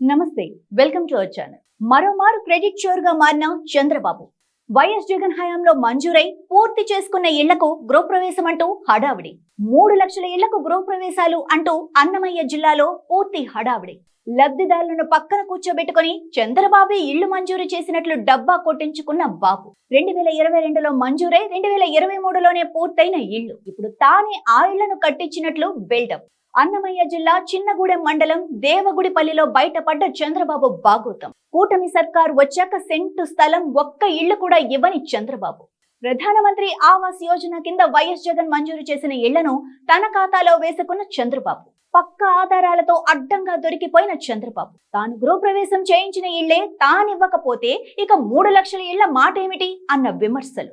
నమస్తే welcome to our channel. మరోమారు credit షోర్గా మారిన చంద్రబాబు. వైఎస్ జగన్ హయాంలో మంజూరై పూర్తి చేసుకున్న ఇళ్ళకు గృహప్రవేశం అంటూ హడావిడి. మూడు లక్షల ఇళ్ళకు గృహప్రవేశాలు అంటూ అన్నమయ్య జిల్లాలో పూర్తి హడావిడి. లబ్ధిదారులను పక్కన కూర్చోబెట్టుకుని చంద్రబాబు ఇళ్ళు మంజూరు చేసినట్లు డబ్బా కొట్టించుకున్న బాబు. రెండు వేల ఇరవై రెండులో మంజూరై రెండు వేల ఇరవై మూడులోనే పూర్తయిన ఇళ్ళు ఇప్పుడు తానే ఆ ఇళ్ళను కట్టించినట్లు బిల్డప్. అన్నమయ్య జిల్లా చిన్నగూడెం మండలం దేవగుడిపల్లిలో బయటపడ్డ చంద్రబాబు బాగోతం. కూటమి సర్కార్ వచ్చాక సెంటు స్థలం ఒక్క ఇళ్ళు కూడా ఇవ్వని చంద్రబాబు. ప్రధానమంత్రి ఆవాస్ యోజన కింద వైఎస్ జగన్ మంజూరు చేసిన ఇళ్ళను తన ఖాతాలో వేసుకున్న చంద్రబాబు. పక్క ఆధారాలతో అడ్డంగా దొరికిపోయిన చంద్రబాబు. తాను గృహప్రవేశం చేయించిన ఇళ్ళే తానివ్వకపోతే ఇక మూడు లక్షల ఇళ్ళ మాట ఏమిటి అన్న విమర్శలు.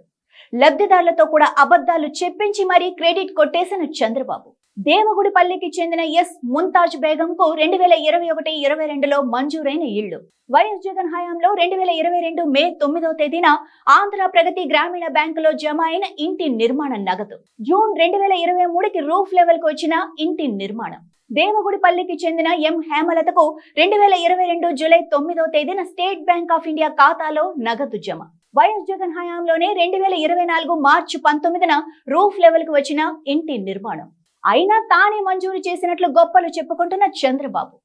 లబ్ధిదారులతో కూడా అబద్ధాలు చెప్పించి మరీ క్రెడిట్ కొట్టేసిన చంద్రబాబు. దేవగుడిపల్లికి చెందిన ఎస్ ముంతాజ్ బేగంకు రెండు వేల ఇరవై ఒకటి ఇరవై రెండులో మంజూరైన ఇళ్ళు వైఎస్ జగన్ హయాంలో రెండు వేల ఇరవై రెండు మే తొమ్మిదవ తేదీన ఆంధ్ర ప్రగతి గ్రామీణ బ్యాంకులో జమ అయిన ఇంటి నిర్మాణ నగదు. జూన్ రెండు వేల ఇరవై మూడుకి రూఫ్ లెవెల్కు వచ్చిన ఇంటి నిర్మాణం. దేవగుడిపల్లికి చెందిన ఎం హేమలతకు రెండు వేల ఇరవై రెండు జూలై తొమ్మిదవ తేదీన స్టేట్ బ్యాంక్ ఆఫ్ ఇండియా ఖాతాలో నగదు జమ. వైఎస్ జగన్ హయాంలోనే రెండు వేల ఇరవై నాలుగు మార్చి పంతొమ్మిదిన రూఫ్ లెవెల్కు వచ్చిన ఇంటి నిర్మాణం. అయినా తానే మంజూరు చేసినట్లు గొప్పలు చెప్పుకుంటున్న చంద్రబాబు.